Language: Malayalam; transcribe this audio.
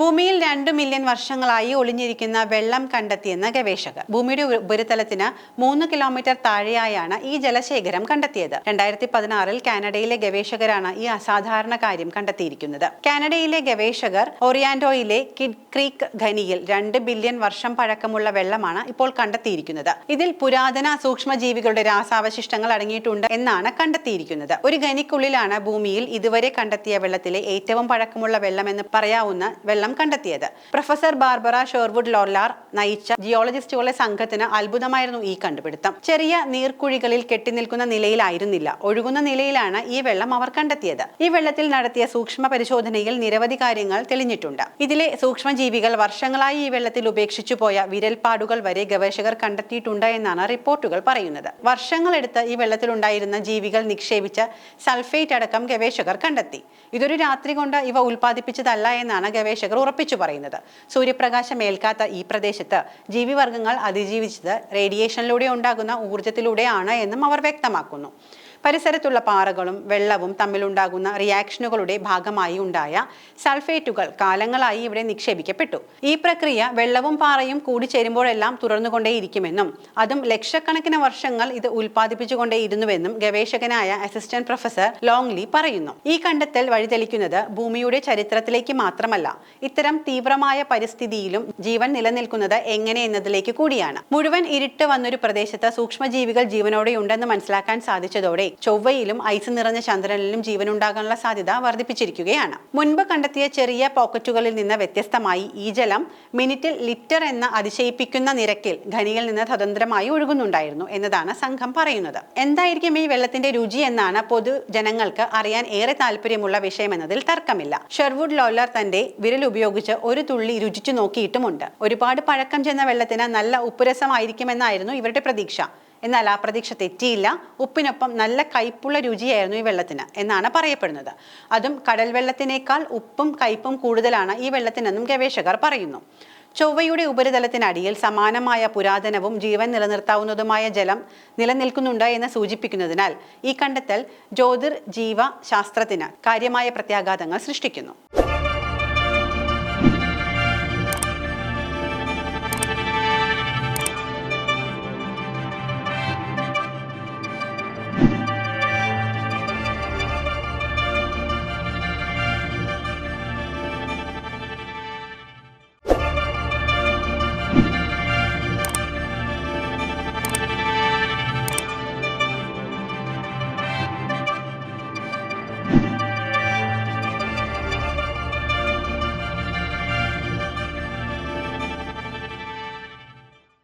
ഭൂമിയിൽ രണ്ടു മില്യൺ വർഷങ്ങളായി ഒളിഞ്ഞിരിക്കുന്ന വെള്ളം കണ്ടെത്തിയെന്ന് ഗവേഷകർ. ഭൂമിയുടെ ഉപ- ഉപരിതലത്തിന് മൂന്ന് കിലോമീറ്റർ താഴെയായാണ് ഈ ജലശേഖരം കണ്ടെത്തിയത്. രണ്ടായിരത്തി പതിനാറിൽ കാനഡയിലെ ഗവേഷകരാണ് ഈ അസാധാരണ കാര്യം കണ്ടെത്തിയിരിക്കുന്നത്. കാനഡയിലെ ഗവേഷകർ ഒറിയാൻഡോയിലെ കിഡ് ക്രീക്ക് ഖനിയിൽ രണ്ട് ബില്യൺ വർഷം പഴക്കമുള്ള വെള്ളമാണ് ഇപ്പോൾ കണ്ടെത്തിയിരിക്കുന്നത്. ഇതിൽ പുരാതന സൂക്ഷ്മജീവികളുടെ രാസാവശിഷ്ടങ്ങൾ അടങ്ങിയിട്ടുണ്ട് എന്നാണ് കണ്ടെത്തിയിരിക്കുന്നത്. ഒരു ഖനിക്കുള്ളിലാണ് ഭൂമിയിൽ ഇതുവരെ കണ്ടെത്തിയ വെള്ളത്തിലെ ഏറ്റവും പഴക്കമുള്ള വെള്ളം എന്ന് പറയാവുന്ന വെള്ളം കണ്ടെത്തിയത്. പ്രൊഫസർ ബാർബറ ഷോർവുഡ് ലോർലാർ നയിച്ച ജിയോളജിസ്റ്റുകളുടെ സംഘത്തിന് അത്ഭുതമായിരുന്നു ഈ കണ്ടുപിടുത്തം. ചെറിയ നീർക്കുഴികളിൽ കെട്ടിനിൽക്കുന്ന നിലയിലായിരുന്നില്ല. ഒഴുകുന്ന നിലയിലാണ് ഈ വെള്ളം അവർ കണ്ടെത്തിയത്. ഈ വെള്ളത്തിൽ നടത്തിയ സൂക്ഷ്മ പരിശോധനയിൽ നിരവധി കാര്യങ്ങൾ തെളിഞ്ഞിട്ടുണ്ട്. ഇതിലെ സൂക്ഷ്മജീവികൾ വർഷങ്ങളായി ഈ വെള്ളത്തിൽ ഉപേക്ഷിച്ചു പോയ വിരൽപ്പാടുകൾ വരെ ഗവേഷകർ കണ്ടെത്തിയിട്ടുണ്ട് എന്നാണ് റിപ്പോർട്ടുകൾ പറയുന്നത്. വർഷങ്ങളെടുത്ത് ഈ വെള്ളത്തിലുണ്ടായിരുന്ന ജീവികൾ നിക്ഷേപിച്ച സൾഫേറ്റ് അടക്കം ഗവേഷകർ കണ്ടെത്തി. ഇതൊരു രാത്രി കൊണ്ട് ഇവ ഉൽപ്പാദിപ്പിച്ചതല്ല എന്നാണ് ഗവേഷകർ ഉറപ്പിച്ചു പറയുന്നത്. സൂര്യപ്രകാശം ഏൽക്കാത്ത ഈ പ്രദേശത്ത് ജീവിവർഗങ്ങൾ അതിജീവിച്ചത് റേഡിയേഷനിലൂടെ ഉണ്ടാകുന്ന ഊർജത്തിലൂടെയാണ് എന്നും അവർ വ്യക്തമാക്കുന്നു. പരിസരത്തുള്ള പാറകളും വെള്ളവും തമ്മിലുണ്ടാകുന്ന റിയാക്ഷനുകളുടെ ഭാഗമായി ഉണ്ടായ സൾഫേറ്റുകൾ കാലങ്ങളായി ഇവിടെ നിക്ഷേപിക്കപ്പെട്ടു. ഈ പ്രക്രിയ വെള്ളവും പാറയും കൂടിച്ചേരുമ്പോഴെല്ലാം തുടർന്നുകൊണ്ടേയിരിക്കുമെന്നും അതും ലക്ഷക്കണക്കിന് വർഷങ്ങൾ ഇത് ഉൽപ്പാദിപ്പിച്ചുകൊണ്ടേയിരുന്നുവെന്നും ഗവേഷകനായ അസിസ്റ്റന്റ് പ്രൊഫസർ ലോങ്ലി പറയുന്നു. ഈ കണ്ടെത്തൽ വഴിതെളിക്കുന്നത് ഭൂമിയുടെ ചരിത്രത്തിലേക്ക് മാത്രമല്ല ഇത്തരം തീവ്രമായ പരിസ്ഥിതിയിലും ജീവൻ നിലനിൽക്കുന്നത് എങ്ങനെ എന്നതിലേക്ക് കൂടിയാണ്. മുഴുവൻ ഇരുട്ട് വന്നൊരു പ്രദേശത്ത് സൂക്ഷ്മജീവികൾ ജീവനോടെ ഉണ്ടെന്ന് മനസ്സിലാക്കാൻ സാധിച്ചതോടെ ചൊവ്വയിലും ഐസ് നിറഞ്ഞ ചന്ദ്രനിലും ജീവനുണ്ടാകാനുള്ള സാധ്യത വർദ്ധിപ്പിച്ചിരിക്കുകയാണ്. മുൻപ് കണ്ടെത്തിയ ചെറിയ പോക്കറ്റുകളിൽ നിന്ന് വ്യത്യസ്തമായി ഈ ജലം മിനിറ്റിൽ ലിറ്റർ എന്ന അതിശയിപ്പിക്കുന്ന നിരക്കിൽ ഖനിയിൽ നിന്ന് സ്വതന്ത്രമായി ഒഴുകുന്നുണ്ടായിരുന്നു എന്നതാണ് സംഘം പറയുന്നത്. എന്തായിരിക്കും ഈ വെള്ളത്തിന്റെ രുചി എന്നാണ് പൊതുജനങ്ങൾക്ക് അറിയാൻ ഏറെ താല്പര്യമുള്ള വിഷയമെന്നതിൽ തർക്കമില്ല. ഷെർവുഡ് ലോലർ തന്റെ വിരൽ ഉപയോഗിച്ച് ഒരു തുള്ളി രുചിച്ചു നോക്കിയിട്ടുമുണ്ട്. ഒരുപാട് പഴക്കം ചെന്ന വെള്ളത്തിന് നല്ല ഉപ്പുരസമായിരിക്കുമെന്നായിരുന്നു ഇവരുടെ പ്രതീക്ഷ. എന്നാൽ ആ പ്രതീക്ഷ തെറ്റിയില്ല. ഉപ്പിനൊപ്പം നല്ല കയ്പുള്ള രുചിയായിരുന്നു ഈ വെള്ളത്തിന് എന്നാണ് പറയപ്പെടുന്നത്. അതും കടൽ വെള്ളത്തിനേക്കാൾ ഉപ്പും കയ്പും കൂടുതലാണ് ഈ വെള്ളത്തിനെന്നും ഗവേഷകർ പറയുന്നു. ചൊവ്വയുടെ ഉപരിതലത്തിനടിയിൽ സമാനമായ പുരാതനവും ജീവൻ നിലനിർത്താവുന്നതുമായ ജലം നിലനിൽക്കുന്നുണ്ട് എന്ന് സൂചിപ്പിക്കുന്നതിനാൽ ഈ കണ്ടെത്തൽ ജ്യോതിർ ജീവ ശാസ്ത്രത്തിന് കാര്യമായ പ്രത്യാഘാതങ്ങൾ സൃഷ്ടിക്കുന്നു.